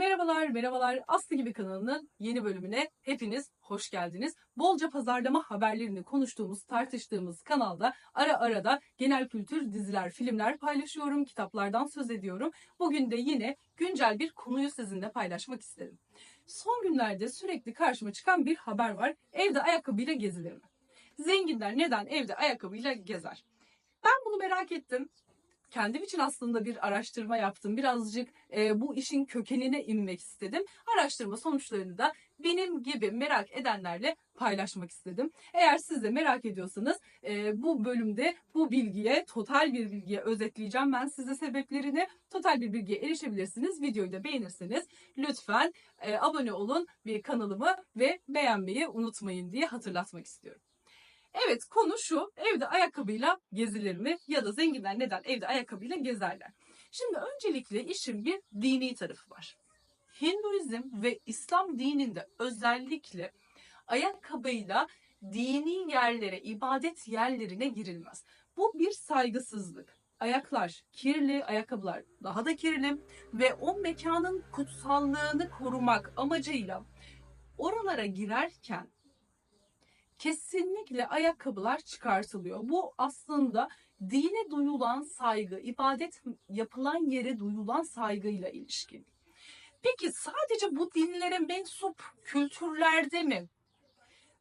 Merhabalar, merhabalar. Aslı gibi kanalının yeni bölümüne hepiniz hoş geldiniz. Bolca pazarlama haberlerini konuştuğumuz, tartıştığımız kanalda ara ara da genel kültür diziler, filmler paylaşıyorum, kitaplardan söz ediyorum. Bugün de yine güncel bir konuyu sizinle paylaşmak istedim. Son günlerde sürekli karşıma çıkan bir haber var. Evde ayakkabıyla gezilir mi? Zenginler neden evde ayakkabıyla gezer? Ben bunu merak ettim kendim için aslında bir araştırma yaptım. Birazcık e, bu işin kökenine inmek istedim. Araştırma sonuçlarını da benim gibi merak edenlerle paylaşmak istedim. Eğer siz de merak ediyorsanız e, bu bölümde bu bilgiye, total bir bilgiye özetleyeceğim. Ben size sebeplerini total bir bilgiye erişebilirsiniz. Videoyu da beğenirseniz lütfen e, abone olun ve kanalımı ve beğenmeyi unutmayın diye hatırlatmak istiyorum. Evet konu şu evde ayakkabıyla gezilir mi ya da zenginler neden evde ayakkabıyla gezerler? Şimdi öncelikle işin bir dini tarafı var. Hinduizm ve İslam dininde özellikle ayakkabıyla dini yerlere, ibadet yerlerine girilmez. Bu bir saygısızlık. Ayaklar kirli, ayakkabılar daha da kirli ve o mekanın kutsallığını korumak amacıyla oralara girerken kesinlikle ayakkabılar çıkartılıyor. Bu aslında dine duyulan saygı, ibadet yapılan yere duyulan saygıyla ilişkili. Peki sadece bu dinlere mensup kültürlerde mi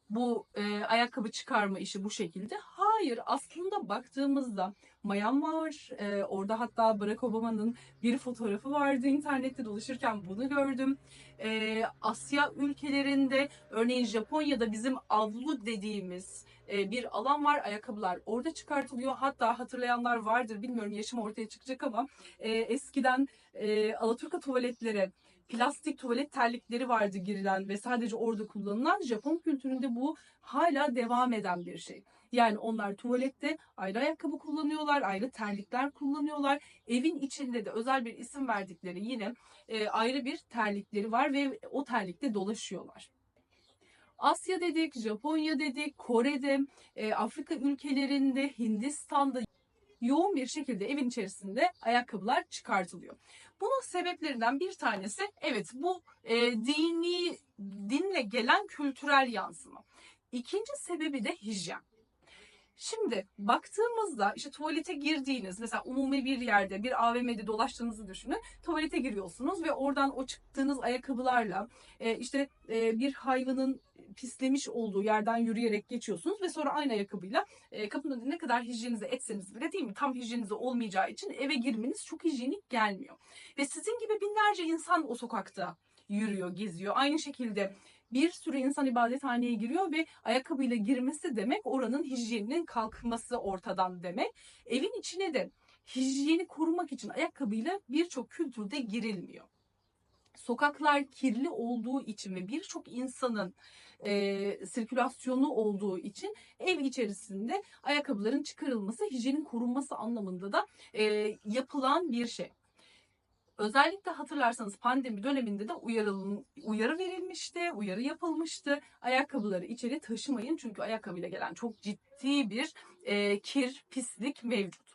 bu e, ayakkabı çıkarma işi bu şekilde? Hayır aslında baktığımızda Myanmar e, orada hatta Barack Obama'nın bir fotoğrafı vardı internette dolaşırken bunu gördüm. E, Asya ülkelerinde örneğin Japonya'da bizim avlu dediğimiz e, bir alan var ayakkabılar orada çıkartılıyor. Hatta hatırlayanlar vardır bilmiyorum yaşım ortaya çıkacak ama e, eskiden e, Alaturka tuvaletlere plastik tuvalet terlikleri vardı girilen ve sadece orada kullanılan Japon kültüründe bu hala devam eden bir şey. Yani onlar tuvalette ayrı ayakkabı kullanıyorlar, ayrı terlikler kullanıyorlar. Evin içinde de özel bir isim verdikleri yine e, ayrı bir terlikleri var ve o terlikte dolaşıyorlar. Asya dedik, Japonya dedik, Kore'de, e, Afrika ülkelerinde, Hindistan'da yoğun bir şekilde evin içerisinde ayakkabılar çıkartılıyor. Bunun sebeplerinden bir tanesi evet bu e, dini dinle gelen kültürel yansıma. İkinci sebebi de hijyen. Şimdi baktığımızda işte tuvalete girdiğiniz mesela umumi bir yerde bir AVM'de dolaştığınızı düşünün. Tuvalete giriyorsunuz ve oradan o çıktığınız ayakkabılarla e, işte e, bir hayvanın pislemiş olduğu yerden yürüyerek geçiyorsunuz ve sonra aynı ayakkabıyla e, kapının önüne ne kadar hijyenize etseniz bile değil mi tam hijyenize olmayacağı için eve girmeniz çok hijyenik gelmiyor. Ve sizin gibi binlerce insan o sokakta yürüyor, geziyor. Aynı şekilde bir sürü insan ibadethaneye giriyor ve ayakkabıyla girmesi demek oranın hijyeninin kalkması ortadan demek. Evin içine de hijyeni korumak için ayakkabıyla birçok kültürde girilmiyor. Sokaklar kirli olduğu için ve birçok insanın e, sirkülasyonu olduğu için ev içerisinde ayakkabıların çıkarılması hijyenin korunması anlamında da e, yapılan bir şey. Özellikle hatırlarsanız pandemi döneminde de uyarı, uyarı verilmişti, uyarı yapılmıştı. Ayakkabıları içeri taşımayın çünkü ayakkabıyla gelen çok ciddi bir e, kir, pislik mevcut.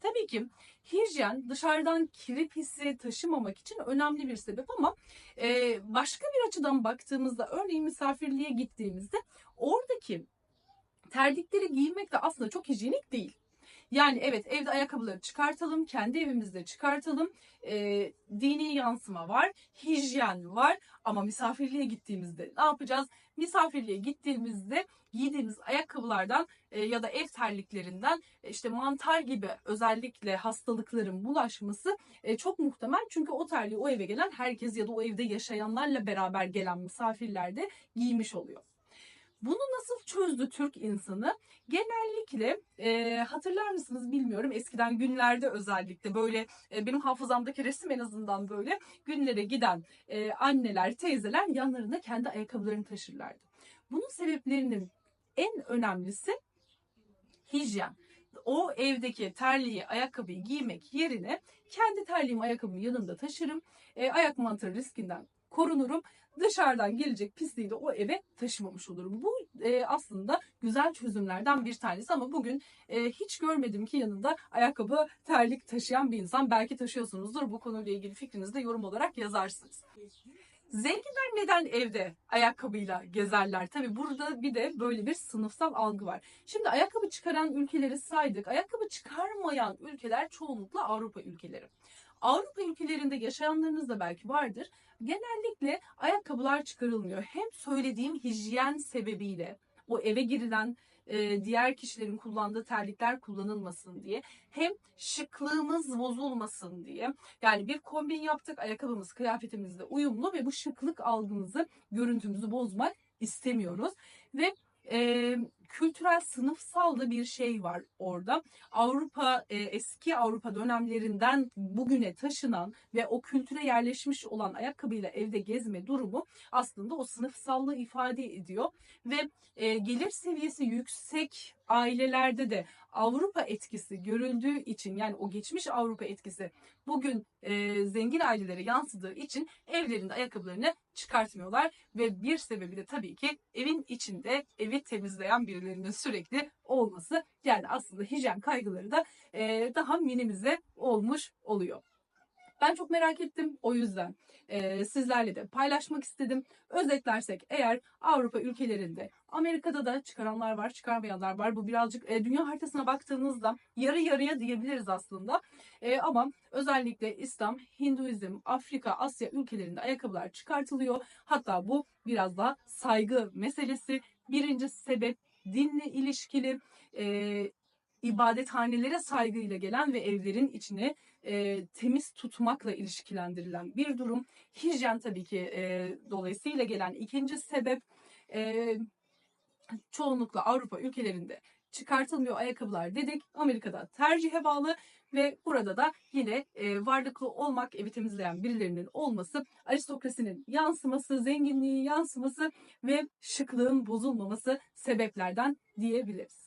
Tabii ki hijyen dışarıdan kiri pisi taşımamak için önemli bir sebep ama e, başka bir açıdan baktığımızda örneğin misafirliğe gittiğimizde oradaki terlikleri giymek de aslında çok hijyenik değil. Yani evet evde ayakkabıları çıkartalım, kendi evimizde çıkartalım. E, dini yansıma var, hijyen var ama misafirliğe gittiğimizde ne yapacağız? Misafirliğe gittiğimizde giydiğimiz ayakkabılardan e, ya da ev terliklerinden e, işte mantar gibi özellikle hastalıkların bulaşması e, çok muhtemel. Çünkü o terliği o eve gelen herkes ya da o evde yaşayanlarla beraber gelen misafirler de giymiş oluyor. Bunu nasıl çözdü Türk insanı? Genellikle e, hatırlar mısınız bilmiyorum eskiden günlerde özellikle böyle e, benim hafızamdaki resim en azından böyle günlere giden e, anneler, teyzeler yanlarında kendi ayakkabılarını taşırlardı. Bunun sebeplerinin en önemlisi hijyen o evdeki terliği, ayakkabıyı giymek yerine kendi terliğimi, ayakkabımı yanımda taşırım. E, ayak mantarı riskinden korunurum. Dışarıdan gelecek pisliği de o eve taşımamış olurum. Bu e, aslında güzel çözümlerden bir tanesi ama bugün e, hiç görmedim ki yanında ayakkabı, terlik taşıyan bir insan. Belki taşıyorsunuzdur. Bu konuyla ilgili fikrinizi de yorum olarak yazarsınız. Zenginler neden evde ayakkabıyla gezerler? Tabii burada bir de böyle bir sınıfsal algı var. Şimdi ayakkabı çıkaran ülkeleri saydık. Ayakkabı çıkarmayan ülkeler çoğunlukla Avrupa ülkeleri. Avrupa ülkelerinde yaşayanlarınız da belki vardır. Genellikle ayakkabılar çıkarılmıyor. Hem söylediğim hijyen sebebiyle o eve girilen e, diğer kişilerin kullandığı terlikler kullanılmasın diye hem şıklığımız bozulmasın diye yani bir kombin yaptık ayakkabımız kıyafetimizle uyumlu ve bu şıklık algımızı görüntümüzü bozmak istemiyoruz ve e, kültürel sınıfsal da bir şey var orada. Avrupa e, eski Avrupa dönemlerinden bugüne taşınan ve o kültüre yerleşmiş olan ayakkabıyla evde gezme durumu aslında o sınıfsallığı ifade ediyor ve e, gelir seviyesi yüksek ailelerde de Avrupa etkisi görüldüğü için yani o geçmiş Avrupa etkisi bugün e, zengin ailelere yansıdığı için evlerinde ayakkabılarını çıkartmıyorlar ve bir sebebi de tabii ki evin içinde evi temizleyen birilerinin sürekli olması yani aslında hijyen kaygıları da e, daha minimize olmuş oluyor. Ben çok merak ettim o yüzden e, sizlerle de paylaşmak istedim. Özetlersek eğer Avrupa ülkelerinde Amerika'da da çıkaranlar var çıkarmayanlar var. Bu birazcık e, dünya haritasına baktığınızda yarı yarıya diyebiliriz aslında. E, ama özellikle İslam, Hinduizm, Afrika, Asya ülkelerinde ayakkabılar çıkartılıyor. Hatta bu biraz daha saygı meselesi. Birinci sebep dinle ilişkili e, ibadethanelere saygıyla gelen ve evlerin içine e, temiz tutmakla ilişkilendirilen bir durum. Hijyen tabii ki e, dolayısıyla gelen ikinci sebep e, çoğunlukla Avrupa ülkelerinde çıkartılmıyor ayakkabılar dedik. Amerika'da tercihe bağlı ve burada da yine e, varlıklı olmak, evi temizleyen birilerinin olması, aristokrasinin yansıması, zenginliğin yansıması ve şıklığın bozulmaması sebeplerden diyebiliriz.